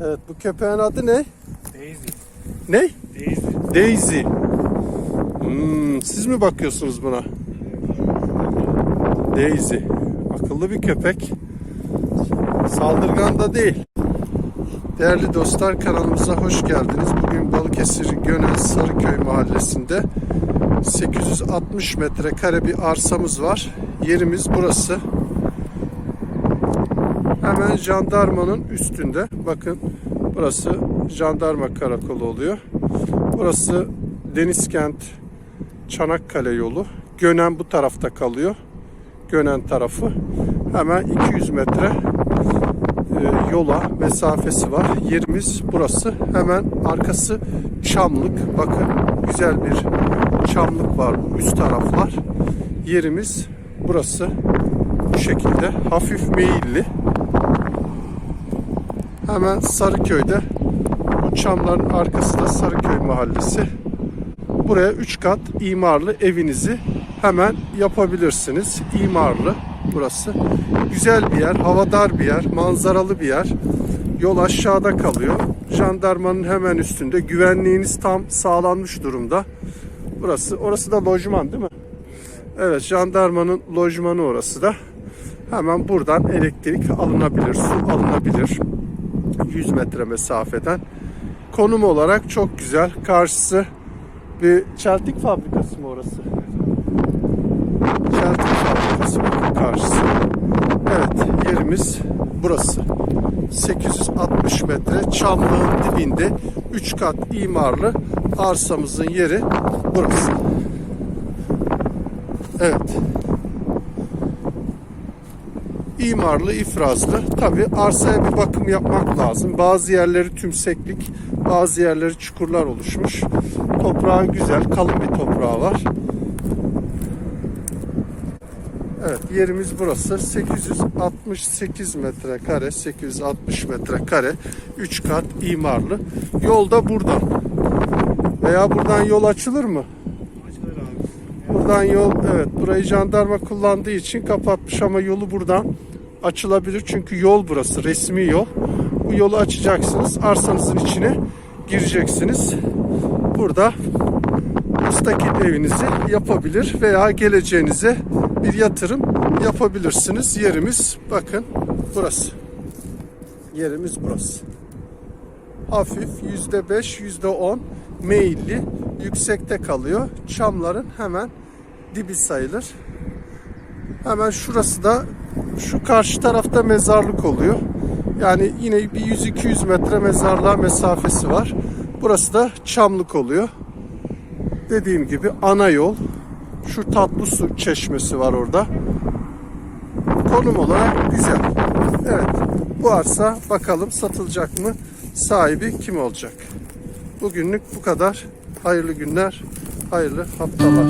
Evet bu köpeğin adı ne? Daisy. Ne? Daisy. Daisy. Hmm, siz mi bakıyorsunuz buna? Daisy. Akıllı bir köpek. Saldırgan da değil. Değerli dostlar kanalımıza hoş geldiniz. Bugün Balıkesir Gönel Sarıköy mahallesinde 860 metrekare bir arsamız var. Yerimiz burası. Hemen jandarmanın üstünde. Bakın burası jandarma karakolu oluyor. Burası Denizkent Çanakkale yolu. Gönen bu tarafta kalıyor. Gönen tarafı. Hemen 200 metre e, yola mesafesi var. Yerimiz burası. Hemen arkası Çamlık. Bakın güzel bir çamlık var üst taraflar. Yerimiz burası. Bu şekilde hafif meyilli. Hemen Sarıköy'de bu çamların arkası da Sarıköy mahallesi. Buraya 3 kat imarlı evinizi hemen yapabilirsiniz. İmarlı burası. Güzel bir yer, havadar bir yer, manzaralı bir yer. Yol aşağıda kalıyor. Jandarmanın hemen üstünde. Güvenliğiniz tam sağlanmış durumda. Burası, orası da lojman değil mi? Evet, jandarmanın lojmanı orası da. Hemen buradan elektrik alınabilir, su alınabilir. 100 metre mesafeden. Konum olarak çok güzel. Karşısı bir çeltik fabrikası mı orası? Çeltik fabrikası bakın karşısı. Evet yerimiz burası. 860 metre Çamlığın dibinde 3 kat imarlı arsamızın yeri burası. Evet. İmarlı, ifrazlı. Tabi arsaya bir bakım yapmak lazım. Bazı yerleri tümseklik, bazı yerleri çukurlar oluşmuş. Toprağı güzel, kalın bir toprağı var. Evet, yerimiz burası. 868 metrekare, 860 metrekare, 3 kat imarlı. Yol da buradan. Veya buradan yol açılır mı? Buradan yol evet burayı jandarma kullandığı için kapatmış ama yolu buradan açılabilir. Çünkü yol burası resmi yol. Bu yolu açacaksınız. Arsanızın içine gireceksiniz. Burada müstakil evinizi yapabilir veya geleceğinize bir yatırım yapabilirsiniz. Yerimiz bakın burası. Yerimiz burası. Hafif %5, %10 meyilli yüksekte kalıyor. Çamların hemen dibi sayılır. Hemen şurası da şu karşı tarafta mezarlık oluyor. Yani yine bir 100-200 metre mezarlığa mesafesi var. Burası da çamlık oluyor. Dediğim gibi ana yol. Şu tatlı su çeşmesi var orada. Konum olarak güzel. Evet. Bu arsa bakalım satılacak mı? Sahibi kim olacak? Bugünlük bu kadar. Hayırlı günler, hayırlı haftalar.